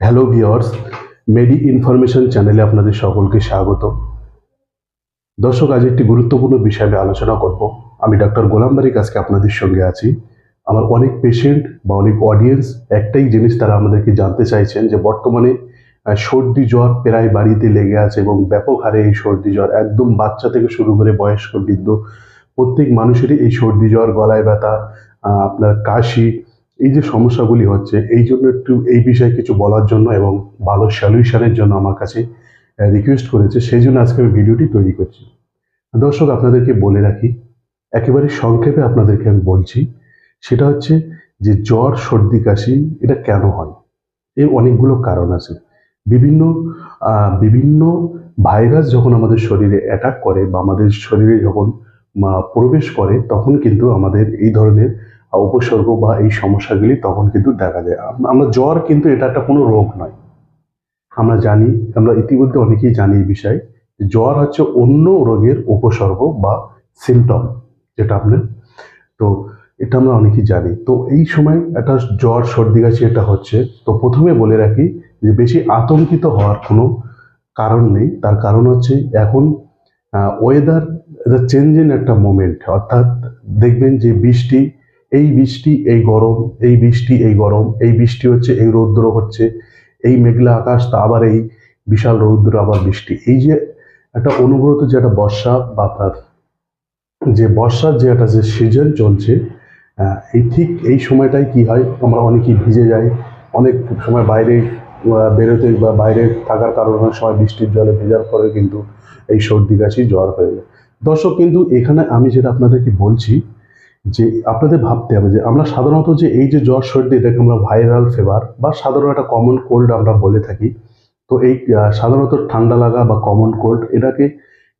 Hello viewers মেডি information চ্যানেলে আপনাদের সকলকে স্বাগত। দর্শক, আজ একটি গুরুত্বপূর্ণ বিষয় আলোচনা করব। আমি ডাক্তার গোলাম বারিক আজকে আপনাদের সঙ্গে আছি। আমার অনেক পেশেন্ট বা অনেক অডিয়েন্স একটাই জিনিস তারা আমাদেরকে জানতে চাইছেন যে বর্তমানে সর্দি জ্বর প্রায় বাড়িতে লেগে আছে এবং ব্যাপক হারে এই সর্দি জ্বর, একদম বাচ্চা থেকে শুরু করে বয়স্ক বৃদ্ধ, প্রত্যেক মানুষেরই এই সর্দি জ্বর গলায় ব্যথা আপনার কাশি এই যে সমস্যাগুলি হচ্ছে, এই জন্য একটু এই বিষয়ে কিছু বলার জন্য এবং ভালো সলিউশনের জন্য আমার কাছে রিকোয়েস্ট করেছে, সেই জন্য আজকে আমি ভিডিওটি তৈরি করছি। দর্শক, আপনাদেরকে বলে রাখি, একেবারে সংক্ষেপে আপনাদেরকে আমি বলছি, সেটা হচ্ছে যে জ্বর, সর্দি, কাশি, এটা কেন হয়? এর অনেকগুলো কারণ আছে। বিভিন্ন বিভিন্ন ভাইরাস যখন আমাদের শরীরে অ্যাটাক করে বা আমাদের শরীরে যখন প্রবেশ করে, তখন কিন্তু আমাদের এই ধরনের উপসর্গ বা এই সমস্যাগুলি তখন কিন্তু দেখা যায়। আমরা জ্বর কিন্তু এটা একটা কোনো রোগ নয়। আমরা জানি, আমরা ইতিমধ্যে অনেকেই জানি এই বিষয়ে জ্বর হচ্ছে অন্য রোগের উপসর্গ বা সিমটম যেটা আপনার। তো এটা আমরা অনেকেই জানি। তো এই সময় একটা জ্বর, সর্দি, কাশি এটা হচ্ছে। তো প্রথমে বলে রাখি যে বেশি আতঙ্কিত হওয়ার কোনো কারণ নেই। তার কারণ হচ্ছে এখন ওয়েদার চেঞ্জিং একটা মোমেন্ট অর্থাৎ দেখবেন যে বৃষ্টি এই বৃষ্টি, এই গরম, এই বৃষ্টি, এই গরম, এই বৃষ্টি হচ্ছে, এই রৌদ্র হচ্ছে, এই মেঘলা আকাশ, তা আবার এই বিশাল রৌদ্র, আবার বৃষ্টি। এই যে একটা অনুভূত যে একটা বর্ষা বা আপনার যে বর্ষার যে একটা যে সিজন চলছে এই ঠিক এই সময়টাই কি হয়? আমরা অনেকেই ভিজে যাই, অনেক সময় বাইরে বেরোতে বা বাইরে থাকার কারণে সময় বৃষ্টির জলে ভেজার পরে কিন্তু এই সর্দি কাশি, জ্বর হয়ে যায়। দর্শক, কিন্তু এখানে আমি যেটা আপনাদেরকে বলছি যে আপনাদের ভাবতে হবে যে আমরা সাধারণত যে এই যে জ্বর সর্দি, এটাকে আমরা ভাইরাল ফেভার বা সাধারণ একটা কমন কোল্ড আমরা বলে থাকি, তো এই সাধারণত ঠান্ডা লাগা বা কমন কোল্ড এটাকে,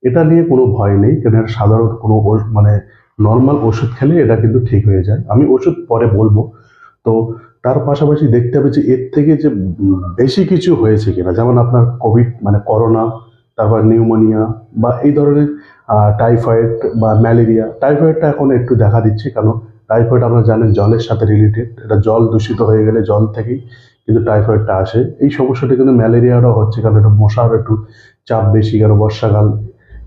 এটা নিয়ে কোনো ভয় নেই কারণ এটা সাধারণত কোনো মানে নর্মাল ওষুধ খেলে এটা কিন্তু ঠিক হয়ে যায়। আমি ওষুধ পরে বলব, তো তার পাশাপাশি দেখতে হবে যে এর থেকে যে বেশি কিছু হয়েছে কিনা, যেমন আপনার কোভিড মানে করোনা তারপর নিউমোনিয়া বা এই ধরনের টাইফয়েড বা ম্যালেরিয়া টাইফয়েডটা এখন একটু দেখা দিচ্ছে কেন টাইফয়েড আমরা জানেন জলের সাথে রিলেটেড এটা জল দূষিত হয়ে গেলে জল থেকেই কিন্তু টাইফয়েডটা আসে। এই সমস্যাটা কিন্তু ম্যালেরিয়ারও হচ্ছে, কারণ এটা মশার একটু চাপ বেশি, কারণ বর্ষাকাল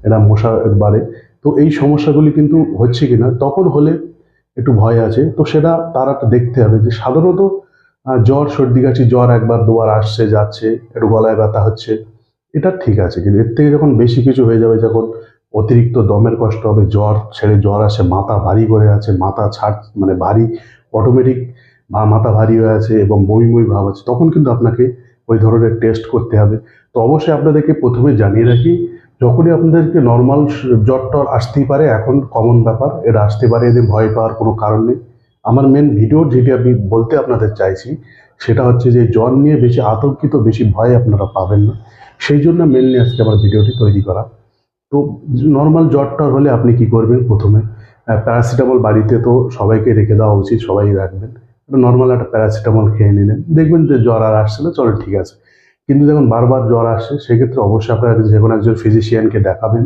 এটা মশা বাড়ে। তো এই সমস্যাগুলি কিন্তু হচ্ছে কিনা, তখন হলে একটু ভয় আছে। তো সেটা তারা দেখতে হবে যে সাধারণত জ্বর, সর্দি, কাশি, জ্বর একবার, দুবার আসছে, যাচ্ছে, একটু গলায় ব্যথা হচ্ছে, এটা ঠিক আছে। কিন্তু এর থেকে যখন বেশি কিছু হয়ে যাবে, যখন অতিরিক্ত দমের কষ্ট হবে, জ্বর ছেড়ে জ্বর আসে, মাথা ভারী করে আছে, মাথা ছাড় মানে ভারী অটোমেটিক বা মাথা ভারী হয়ে আছে এবং বমি বমি ভাব আছে, তখন কিন্তু আপনাকে ওই ধরনের টেস্ট করতে হবে। তো অবশ্যই আপনাদেরকে প্রথমে জানিয়ে রাখি, যখনই আপনাদেরকে নর্মাল জ্বর টর আসতেই পারে, এখন কমন ব্যাপার, এটা আসতে পারে, এদের ভয় পাওয়ার কোনো কারণ নেই। আমার মেন ভিডিওর যেটি আমি বলতে আপনাদের চাইছি, সেটা হচ্ছে যে জ্বর নিয়ে বেশি আতঙ্কিত, বেশি ভয় আপনারা পাবেন না। সেই জন্য মেনলি আজকে আমার ভিডিওটি তৈরি করা। তো নর্মাল জ্বর টর হলে আপনি কি করবেন প্রথমে? প্যারাসিটামল বাড়িতে তো সবাইকে রেখে দেওয়া উচিত, সবাই রাখবেন। নর্মাল একটা প্যারাসিটামল খেয়ে নিলেন, দেখবেন যে জ্বর আর আসছে না, চলো ঠিক আছে। কিন্তু যখন বারবার জ্বর আসে সেক্ষেত্রে অবশ্যই আপনারা যে কোনো একজন ফিজিশিয়ানকে দেখাবেন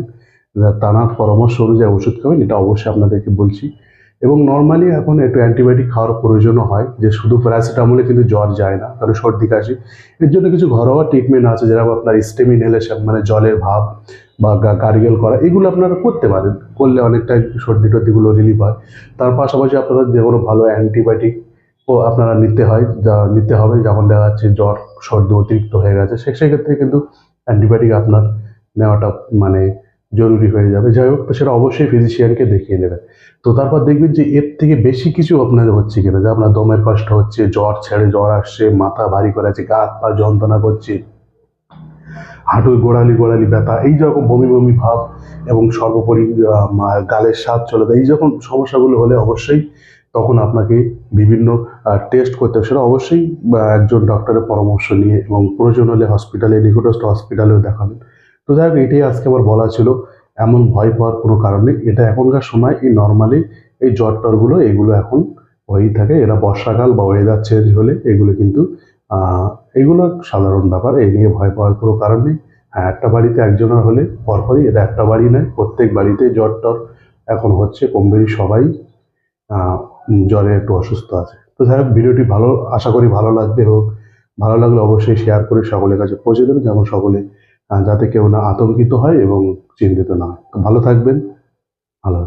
তানার পরামর্শ অনুযায়ী ওষুধ খাবেন, এটা অবশ্যই আপনাদেরকে বলছি। এবং নর্মালি এখন একটু অ্যান্টিবায়োটিক খাওয়ার প্রয়োজনও হয়, যে শুধু প্যারাসিটামলে কিন্তু জ্বর যায় না কারণ সর্দি কাশি, এর জন্য কিছু ঘরোয়া ট্রিটমেন্ট আছে, যেরকম আপনার স্টেম ইনহেলেশন মানে জলের ভাব বা গার্গেল করা, এগুলো আপনারা করতে পারেন। করলে অনেকটা সর্দি টর্দিগুলো রিলিফ হয়। তার পাশাপাশি আপনারা যে কোনো ভালো অ্যান্টিবায়োটিক ও আপনারা নিতে হয়, যা নিতে হবে। যেমন দেখা যাচ্ছে জ্বর, সর্দি অতিরিক্ত হয়ে গেছে সেক্ষেত্রে কিন্তু অ্যান্টিবায়োটিক আপনার নেওয়াটা মানে জরুরি হয়ে যাবে। যাই হোক সেটা অবশ্যই ফিজিশিয়ানকে দেখিয়ে নেবেন। তো তারপর দেখবেন যে এর থেকে বেশি কিছু আপনাদের হচ্ছে কিনা, যে আপনার দমের কষ্ট হচ্ছে, জ্বর ছেড়ে জ্বর আসছে, মাথা ভারী করে আছে গা হাত পা যন্ত্রণা করছে। হাঁটুর গোড়ালি গোড়ালি ব্যথা এই রকম বমি বমি ভাব এবং সর্বোপরি গালের স্বাদ চলে এই যখন সমস্যাগুলো হলে অবশ্যই তখন আপনাকে বিভিন্ন টেস্ট করতে হবে। সেটা অবশ্যই একজন ডক্টরের পরামর্শ নিয়ে এবং প্রয়োজন হলে হসপিটালে নিকটস্থ হসপিটালেও দেখাবেন। তো যাই হোক, এটাই আজকে আমার বলা ছিল। এমন ভয় পাওয়ার কোনো কারণ এটা এখনকার সময়, এই নর্মালি এই জ্বর টরগুলো এগুলো এখন হয়েই থাকে। এরা বর্ষাকাল বা ওয়েদার চেঞ্জ হলে এগুলো কিন্তু এগুলো সাধারণ ব্যাপার এই নিয়ে ভয় পাওয়ার কোনো কারণ নেই। হ্যাঁ একটা বাড়িতে একজনের হলে পরপরই, এটা একটা বাড়ি নয়, প্রত্যেক বাড়িতে জ্বর টর এখন হচ্ছে, কম বেশি সবাই জ্বরে একটু অসুস্থ আছে। তো যাই হোক, ভিডিওটি ভালো, আশা করি ভালো লাগবে এবং ভালো লাগলে অবশ্যই শেয়ার করে সকলের কাছে পৌঁছে দেবেন যেমন সকলে যাতে কেউ না আতঙ্কিত হয় এবং চিন্তিত না হয়। তো ভালো থাকবেন। ভালো।